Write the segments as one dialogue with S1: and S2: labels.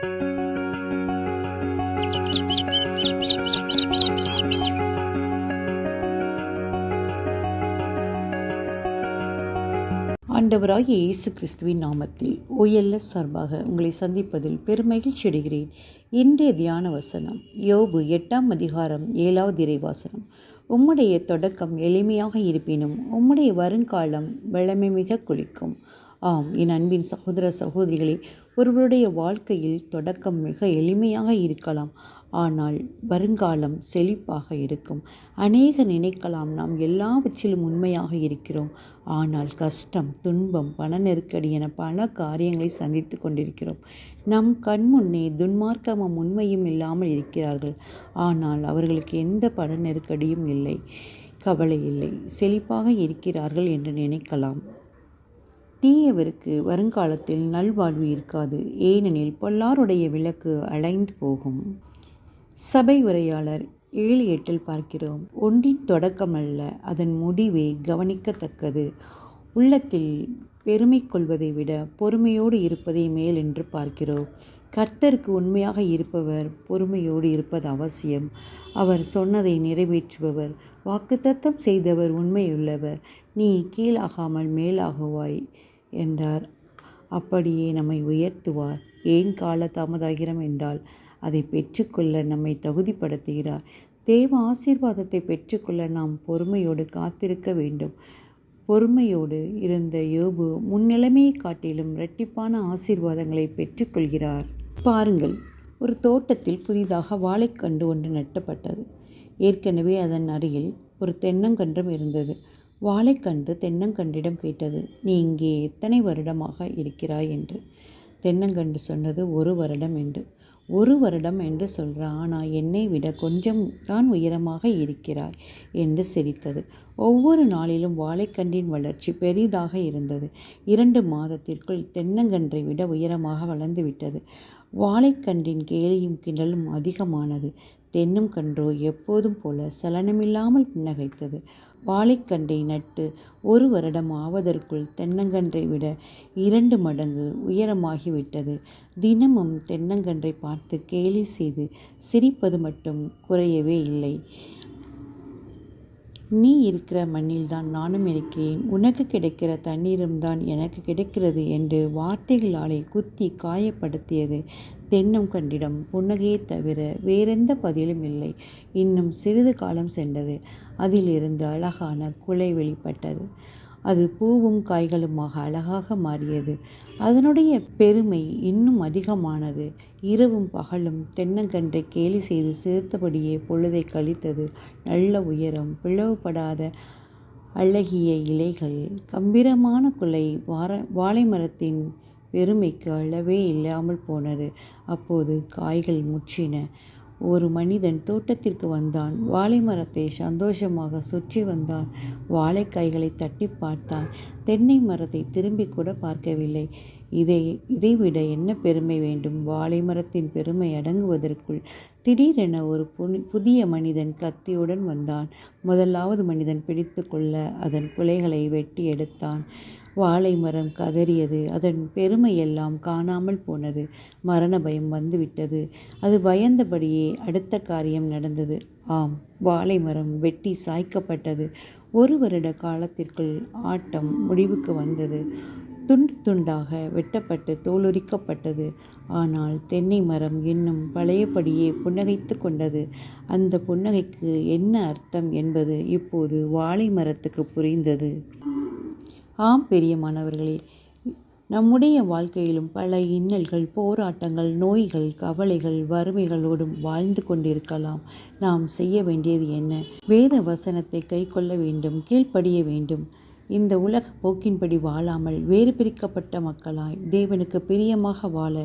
S1: ஆண்டவராகிய இயேசு கிறிஸ்துவின் நாமத்தில் ஓஎல்எஸ் சார்பாக உங்களை சந்திப்பதில் பெருமகிழ்ச்சி அடைகிறேன். இன்றைய தியான வசனம் யோபு எட்டாம் அதிகாரம் ஏழாவது இறைவாசனம். உம்முடைய தொடக்கம் எளிமையாக இருப்பினும் உம்முடைய வருங்காலம் வளமை மிக குளிக்கும். ஆம் என் அன்பின் சகோதர சகோதரிகளே ஒருவருடைய வாழ்க்கையில் தொடக்கம் மிக எளிமையாக இருக்கலாம். ஆனால் வருங்காலம் செழிப்பாக இருக்கும். அநேக நினைக்கலாம் நாம் எல்லாவற்றிலும் உண்மையாக இருக்கிறோம். ஆனால் கஷ்டம் துன்பம் பண நெருக்கடி என பல காரியங்களை சந்தித்து கொண்டிருக்கிறோம். நம் கண்முன்னே துன்மார்க்கமும் உண்மையும் இல்லாமல் இருக்கிறார்கள். ஆனால் அவர்களுக்கு எந்த பண நெருக்கடியும் இல்லை. கவலை இல்லை. செழிப்பாக இருக்கிறார்கள் என்று நினைக்கலாம். தீயவருக்கு வருங்காலத்தில் நல்வாழ்வு இருக்காது. ஏனெனில் பொல்லாருடைய விளக்கு அலைந்து போகும். சபை உரையாளர் ஏழு எட்டில் பார்க்கிறோம். ஒன்றின் தொடக்கமல்ல அதன் முடிவே கவனிக்கத்தக்கது. உள்ளத்தில் பெருமை கொள்வதை விட பொறுமையோடு இருப்பதை மேல் என்று பார்க்கிறோம். கர்த்தருக்கு உண்மையாக இருப்பவர் பொறுமையோடு இருப்பது அவசியம். அவர் சொன்னதை நிறைவேற்றுபவர் வாக்குத்தத்தம் செய்தவர் உண்மையுள்ளவர். நீ கீழாகாமல் மேலாகுவாய். என்றார். அப்படியே நம்மை உயர்த்துவார். ஏன் கால தாமதாகிறோம் என்றால் அதை பெற்றுக்கொள்ள நம்மை தகுதிப்படுத்துகிறார். தேவ ஆசீர்வாதத்தை பெற்றுக்கொள்ள நாம் பொறுமையோடு காத்திருக்க வேண்டும். பொறுமையோடு இருந்த யோபு முன்னிலைமையை காட்டிலும் இரட்டிப்பான ஆசீர்வாதங்களை பெற்றுக்கொள்கிறார். பாருங்கள் ஒரு தோட்டத்தில் புதிதாக வாழைக்கன்று ஒன்று நட்டப்பட்டது. ஏற்கனவே அதன் அருகில் ஒரு தென்னங்கன்றும் இருந்தது. வாழைக்கன்று தென்னங்கன்றிடம் கேட்டது நீ இங்கே எத்தனை வருடமாக இருக்கிறாய்? என்று. தென்னங்கன்று சொன்னது ஒரு வருடம் என்று. ஒரு வருடம் என்று சொல்கிற ஆனால் என்னை விட கொஞ்சம் தான் உயரமாக இருக்கிறாய் என்று சிரித்தது. ஒவ்வொரு நாளிலும் வாழைக்கன்றின் வளர்ச்சி பெரிதாக இருந்தது. இரண்டு மாதத்திற்குள் தென்னங்கன்றை விட உயரமாக வளர்ந்து விட்டது. வாழைக்கன்றின் கேலியும் கிண்டலும் அதிகமானது. தென்னும் கன்றோ எப்போதும் போல சலனமில்லாமல் புன்னகைத்தது. வாழைக்கண்டை நட்டு ஒரு வருடம் ஆவதற்குள் தென்னங்கன்றை விட இரண்டு மடங்கு உயரமாகிவிட்டது. தினமும் தென்னங்கன்றை பார்த்து கேலி செய்து சிரிப்பது மட்டும் குறையவே இல்லை. நீ இருக்கிற மண்ணில்தான் நானும் இருக்கிறேன். உனக்கு கிடைக்கிற தண்ணீரும் தான் எனக்கு கிடைக்கிறது என்று வார்த்தைகளாலே குத்தி காயப்படுத்தியது தென்னம் கண்டிடம். புன்னகையை தவிர வேறெந்த பதிலும் இல்லை. இன்னும் சிறிது காலம் சென்றது. அதிலிருந்து அழகான குலை வெளிப்பட்டது. அது பூவும் காய்களுமாக அழகாக மாறியது. அதனுடைய பெருமை இன்னும் அதிகமானது. இரவும் பகலும் தென்னங்கன்றை கேலி செய்து சிரித்தபடியே பொழுதை கழித்தது. நல்ல உயரம் பிளவுபடாத அழகிய இலைகள் கம்பீரமான குலை வார வாழை மரத்தின் பெருமைக்கு அளவே இல்லாமல் போனது. அப்போது காய்கள் முற்றின. ஒரு மனிதன் தோட்டத்திற்கு வந்தான். வாழை மரத்தை சந்தோஷமாக சுற்றி வந்தான். வாழைக்காய்களை தட்டி பார்த்தான். தென்னை மரத்தை திரும்பி கூட பார்க்கவில்லை. இதை இதைவிட என்ன பெருமை வேண்டும்? வாழை மரத்தின் பெருமை அடங்குவதற்குள் திடீரென ஒரு புதிய மனிதன் கத்தியுடன் வந்தான். முதலாவது மனிதன் பிடித்து கொள்ள அதன் குலைகளை வெட்டி எடுத்தான். வாழை மரம் கதறியது. அதன் பெருமையெல்லாம் காணாமல் போனது. மரண பயம் வந்துவிட்டது. அது பயந்தபடியே அடுத்த காரியம் நடந்தது. ஆம் வாழை மரம் வெட்டி சாய்க்கப்பட்டது. ஒரு வருட காலத்திற்குள் ஆட்டம் முடிவுக்கு வந்தது. துண்டு துண்டாக வெட்டப்பட்டு தோலுரிக்கப்பட்டது. ஆனால் தென்னை மரம் இன்னும் பழையபடியே புன்னகைத்து கொண்டது. அந்த புன்னகைக்கு என்ன அர்த்தம் என்பது இப்போது வாழை மரத்துக்கு புரிந்தது. ஆம் பெரியமானவர்களே நம்முடைய வாழ்க்கையிலும் பல இன்னல்கள் போராட்டங்கள் நோய்கள் கவலைகள் வறுமைகளோடும் வாழ்ந்து கொண்டிருக்கலாம். நாம் செய்ய வேண்டியது என்ன? வேத வசனத்தை கை கொள்ள வேண்டும் கீழ்ப்படிய வேண்டும். இந்த உலக போக்கின்படி வாழாமல் வேறு பிரிக்கப்பட்ட மக்களாய் தேவனுக்கு பிரியமாக வாழ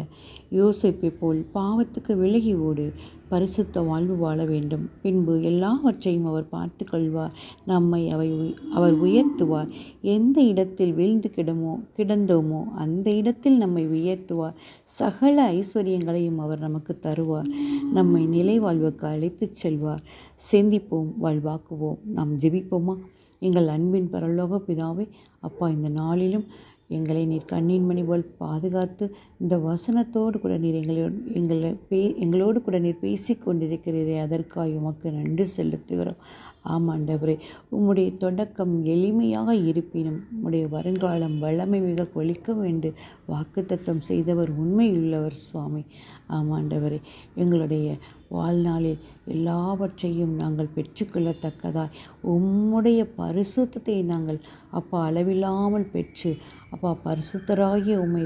S1: யோசிப்பை போல் பாவத்துக்கு விலகி ஓடு பரிசுத்த வாழ்வு வாழ வேண்டும். பின்பு எல்லாவற்றையும் அவர் பார்த்து கொள்வார். நம்மை அவை அவர் உயர்த்துவார். எந்த இடத்தில் வீழ்ந்து கிடமோ கிடந்தோமோ அந்த இடத்தில் நம்மை உயர்த்துவார். சகல ஐஸ்வர்யங்களையும் அவர் நமக்கு தருவார். நம்மை நிலை வாழ்வுக்கு அழைத்துச் செல்வார். சிந்திப்போம் வாழ்வாக்குவோம் நாம் ஜெபிப்போமா? எங்கள் அன்பின் பரலோக பிதாவே அப்பா இந்த நாளிலும் எங்களை நீர் கண்ணின் மணி போல் பாதுகாத்து இந்த வசனத்தோடு கூட நீர் எங்களோடு எங்களை பே எங்களோடு கூட நீர் பேசி கொண்டிருக்கிறீரே அதற்காக உமக்கு நன்றி செலுத்துகிறோம். ஆமாண்டவரே உம்முடைய தொடக்கம் எளிமையாக இருப்பினும் உம்முடைய வருங்காலம் வல்லமை மிக கொளிக்கும் என்று வாக்குத்தத்தம் செய்தவர் உண்மையுள்ளவர் சுவாமி. ஆமாண்டவரே எங்களுடைய வாழ்நாளில் எல்லாவற்றையும் நாங்கள் பெற்றுக்கொள்ளத்தக்கதாய் உம்முடைய பரிசுத்தத்தை நாங்கள் அப்பா அளவில்லாமல் பெற்று அப்பா பரிசுத்தராகிய உம்மை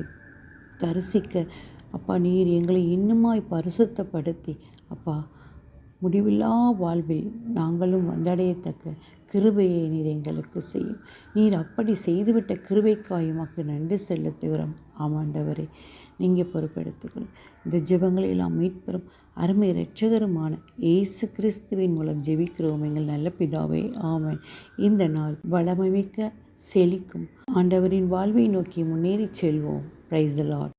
S1: தரிசிக்க அப்பா நீர் எங்களை இன்னுமாய் பரிசுத்தப்படுத்தி அப்பா முடிவில்லா வாழ்வில் நாங்களும் வந்தடையத்தக்க கிருபையை நீர் எங்களுக்கு செய்யும். நீர் அப்படி செய்துவிட்ட கிருபைக்காய் உமக்கு நன்றி செலுத்துகிறோம். ஆமாண்டவரே நீங்கள் பொறுப்பெடுத்துக்கொள். இந்த ஜெபங்களை எல்லாம் மீட்பெறும் அருமை இரட்சகருமான இயேசு கிறிஸ்துவின் மூலம் ஜெபிக்கிறோம். எங்கள் நல்ல பிதாவே ஆமன். இந்த நாள் வளமைமிக்க செழிக்கும். ஆண்டவரின் வாழ்வை நோக்கி முன்னேறி செல்வோம். Price Lord